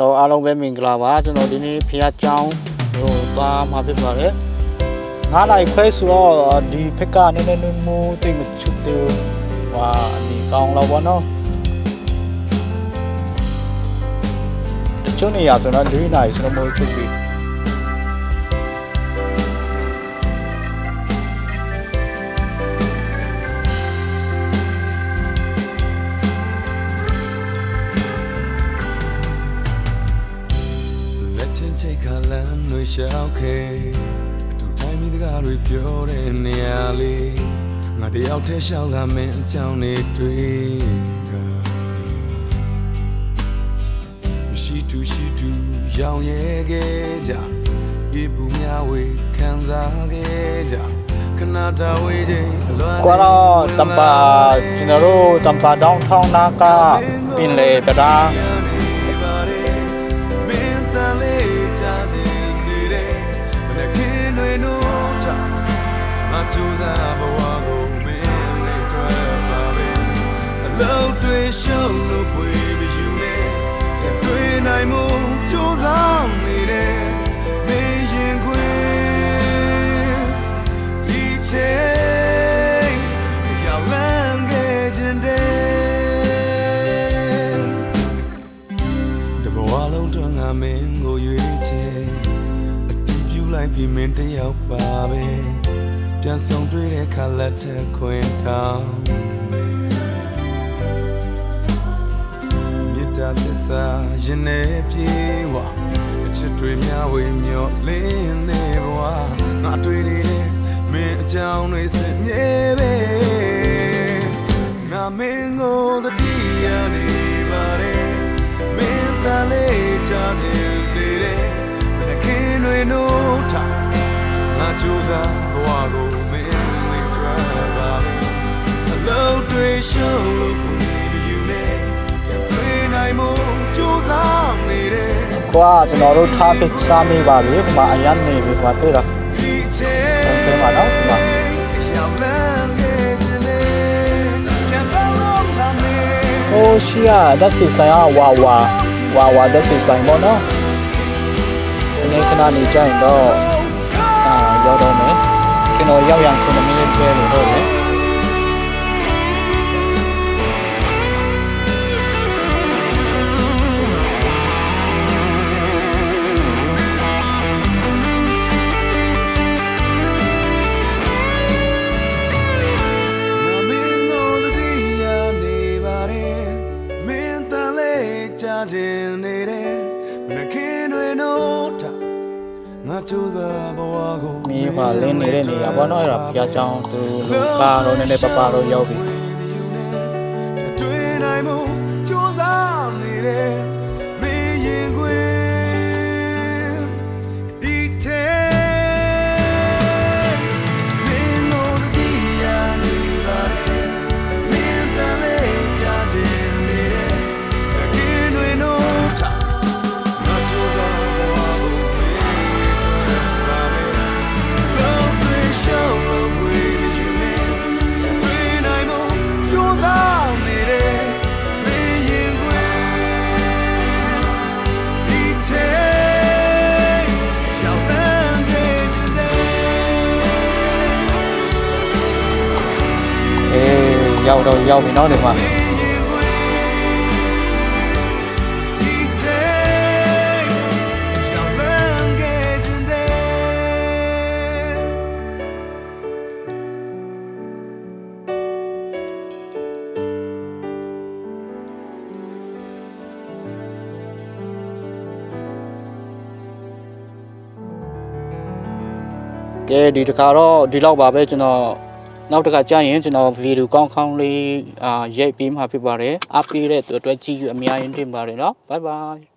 လောအားလုံးပဲမင်္ဂလာပါကျွန်တော်ဒီနေ့ဖះကြောင်းဟိုသွားမှာဖြစ်ပါတယ်9နိုင်ခွဲဆိုတော့ဒီဖက်ကနည်းနည်းနည်းမိုးတိတ်မချွတ်သေးဘူးဟာဒီကောင်းတော့ဗောနော်တချို့နေရာဆိုတော့၄နိုင်ဆိုတော့မိုးချွတ်ပြီ ရှောက်ခဲအတူတိုင်းမိတကားတွေပြောတဲ့နေရာလေးငါတယောက်တည်းရှောက်လာမင်းအကြောင်းတွေတွေ့ကရှိတူရှိတူရောင်ရဲခဲ့ကြဒီဘူးများဝေခံစားခဲ့ကြခဏတာဝေးချိန်အလွမ်းကွာတော့တမ်ပါကျွန်တော်တို့တမ်ပါဒေါင်းထောင်းနာကပင်လေပဒါ ကြိုးစားဘဝကိုမင်းလေးတွေ့ပါပဲအလုံးတွေရှုံးလို့ပွေမယူနဲ့တွေ့နိုင်မှုကြိုးစားနေတဲ့မင်းရင်ခွင်ဒီချိန်ရောက်လန်းခဲ့ခြင်းတဲ့တဘဝလုံးတွင်ငါမင်းကိုရွေးချယ်အတီးပြူလိုက်ပြီးမင်းတယောက်ပါပဲ ပြန်ဆောင်တွေ့တဲ့ခါလက်ထက်ခွင်တောင်းမြစ်တာသစ္စာရင်နေပြေဝအချစ်တွေများဝေမျောလင်းနေဘဝငါတွေ့နေတဲ့မင်းအကြောင်းတွေစင်မြဲပဲငါမင်းကိုတတိယနေပါတယ်မင်းသားလေးချခြင်းနေတယ်မနခင်တွေနို့ထငါကြိုးစားဘဝကို ရှုံးလို့ကိုယ်မယူနဲ့ပြန်တွေ့နိုင်မှုကြိုးစားနေတယ်ကွာကျွန်တော်တို့ထားဖိတ်စားမိပါပြီဒီမှာအရန်နေပြီကွာတွေ့တော့ဒီချေဟုတ်ကဲ့ပါနော်ဒီမှာရှောင်းလန်းခဲ့ခြင်းနဲ့ပြန်ပါလို့လာမယ်ဟိုရှိရဓာတ်စီဆိုင်ကဝါဝါဝါဝါဓာတ်စီဆိုင်ပေါ့နော်ဒီနေ့ခဏနေကြရင်တော့အာရောက်တော့မယ်ကျွန်တော်ရောက်ရန်9မိနစ်ထဲလို့တော့လေငါ လေးချခြင်းနေတယ်မနခင်တွေနို့ထငါကြိုးစားဘဝကိုမင်းပါလင်းနေတဲ့နေရာပေါ့နော်အဲ့ဒါဖျားချောင်းသူလူကားတော့နည်းနည်းပပတော့ရောက်ပြီတွေ့နိုင်မှုကြိုးစားနေတယ် ရောက်တော့ရောက်ပြီနော်ဒီမှာဒီထဲရောက်လန်းခဲ့ခြင်းနဲ့ကဲဒီတစ်ခါတော့ဒီလောက်ပါပဲကျွန်တော် နောက်တစ်ခါကြာရင်ကျွန်တော်ဗီဒီယိုကောင်းကောင်းလေးအာရိုက်ပြီးမှဖြစ်ပါတယ်အားပေးတဲ့အတွက်ကြည့်ရအများကြီးတင်ပါတယ်နော်ဘိုင်ဘိုင်